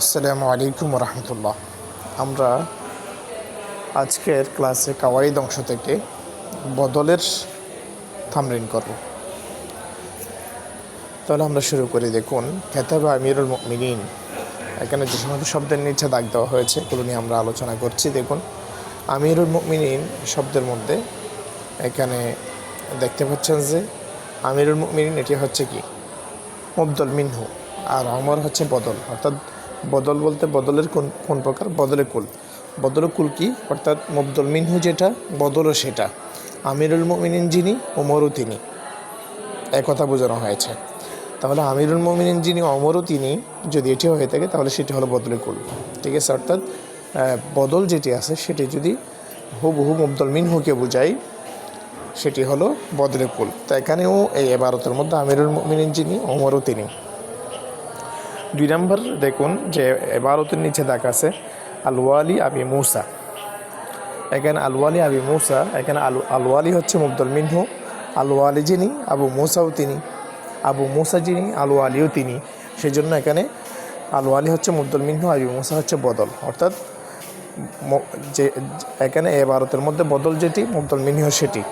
আসসালামু আলাইকুম রহমতুল্লাহ আমরা আজকের ক্লাসে কাওয়াইদ অংশ থেকে বদলের থামরিন করব। তাহলে আমরা শুরু করি। দেখুন খেতাবে আমিরুল মিনীন এখানে যে সমস্ত শব্দের নিচে দাগ দেওয়া হয়েছে, এগুলো নিয়ে আমরা আলোচনা করছি। দেখুন, আমিরুল মিনীন শব্দের মধ্যে এখানে দেখতে পাচ্ছেন যে আমিরুল মিনীন এটি হচ্ছে কি? মুবদল মিনহু। আর অমর হচ্ছে বদল। অর্থাৎ বদল বলতে বদলের কোন কোন প্রকার? বদলে কুল। বদলে কুল কি? অর্থাৎ মুবদল মিনহু যেটা বদলও সেটা। আমিরুল মুমিনিন যিনি ওমরও তিনি। একথা বোঝানো হয়েছে। তাহলে আমিরুল মুমিনিন যিনি অমরও তিনি, যদি এটি হয়ে থাকে, তাহলে সেটি হলো বদলে কুল। ঠিক আছে? অর্থাৎ বদল যেটি আছে, সেটি যদি হুবহু মুবদল মিনহুকে বোঝায় সেটি হলো বদলে কুল। তো এখানেও এই এবারতের মধ্যে আমিরুল মুমিনিন যিনি ওমরও তিনি। দুই নম্বর দেখুন যে এবারতের নিচে দেখা আছে, আলওয়ালি আবি মূসা। এখানে আলওয়ালি আবি মূসা, এখানে আলু আলওয়ালি হচ্ছে মুবদল মিনহু, আলওয়ালি যিনি, আবু মূসাও তিনি, আবু মূসা যিনি আলু আলওয়ালিও তিনি। সেই জন্য এখানে আলওয়ালি হচ্ছে মুবদল মিনহু, আবি মূসা হচ্ছে বদল। অর্থাৎ যে এখানে এ ভারতের মধ্যে বদল যেটি মুবদল মিনহু সেটি।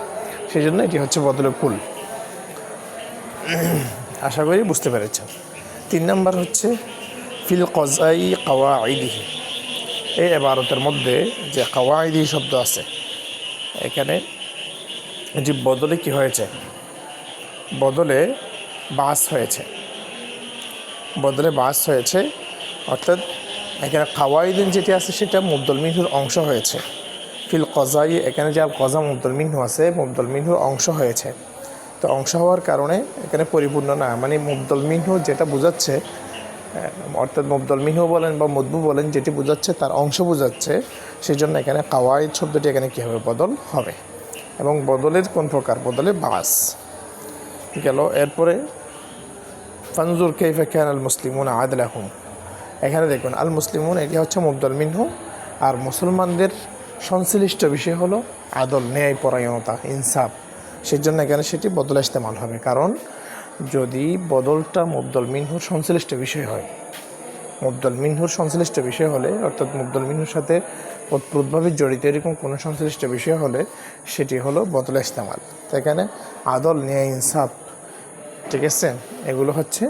সেই জন্য এটি হচ্ছে বদলে কুল। আশা করি বুঝতে পেরেছেন। তিন নম্বর হচ্ছে, ফিল কজাই কাওয়াইদিহি এই এবারতের মধ্যে যে কাওয়াইদি শব্দ আছে, এখানে যে বদলে কি হয়েছে? বদলে বাস হয়েছে। বদলে বাস হয়েছে, অর্থাৎ এখানে কাওয়াইদিন যেটি আছে সেটা মুবদল মিনহুর অংশ হয়েছে। ফিল কজাই, এখানে যে কজা মুবদল মিনহু আছে, মুবদল মিনহুর অংশ হয়েছে। তো অংশ হওয়ার কারণে এখানে পরিপূর্ণ না। মানে মুবদল মিনহু যেটা বোঝাচ্ছে অর্থাৎ মুবদল মিনহু বলেন বা মদবু বলেন, যেটি বোঝাচ্ছে তার অংশ বোঝাচ্ছে সেই জন্য এখানে কাওয়াইদ শব্দটি এখানে কী হবে বদল হবে? এবং বদলের কোন প্রকার? বদলে বাস গেল। এরপরে, ফানজুর কেফে খান আল মুসলিমুন আদলাহুম। এখানে দেখুন, আল মুসলিমুন এটি হচ্ছে মুবদল মিনহু, আর মুসলমানদের সংশ্লিষ্ট বিষয় হলো আদল, ন্যায়, পরায়ণতা, ইনসাফ। সেই জন্য এখানে সেটি বদল ইস্তেমাল হবে। কারণ যদি বদলটা মুবদল মিনহুর সংশ্লিষ্ট বিষয় হয়, মুবদল মিনহুর সংশ্লিষ্ট বিষয় হলে, অর্থাৎ মুবদল মিনহুর সাথে ওতপ্রোতভাবে জড়িত এরকম কোনো সংশ্লিষ্ট বিষয় হলে, সেটি হলো বদল ইস্তেমাল। তো এখানে আদল, ন্যায়, ইনসাফ, ঠিক আছে? এগুলো হচ্ছে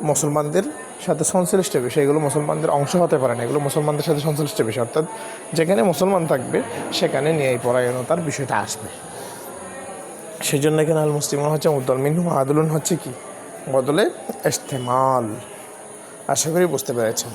মুসলমানদের সাথে সংশ্লিষ্ট বিষয়। এগুলো মুসলমানদের অংশ হতে পারে না। এগুলো মুসলমানদের সাথে সংশ্লিষ্ট বিষয়। অর্থাৎ যেখানে মুসলমান থাকবে, সেখানে ন্যায় পরায়ণতার বিষয়টা আসবে। সেই জন্য এখানে আল মুসলিম হচ্ছে মুদ্দল মিনু আদলুন হচ্ছে কি? বদলে ইস্তেমাল। আশা করি বুঝতে পেরেছেন।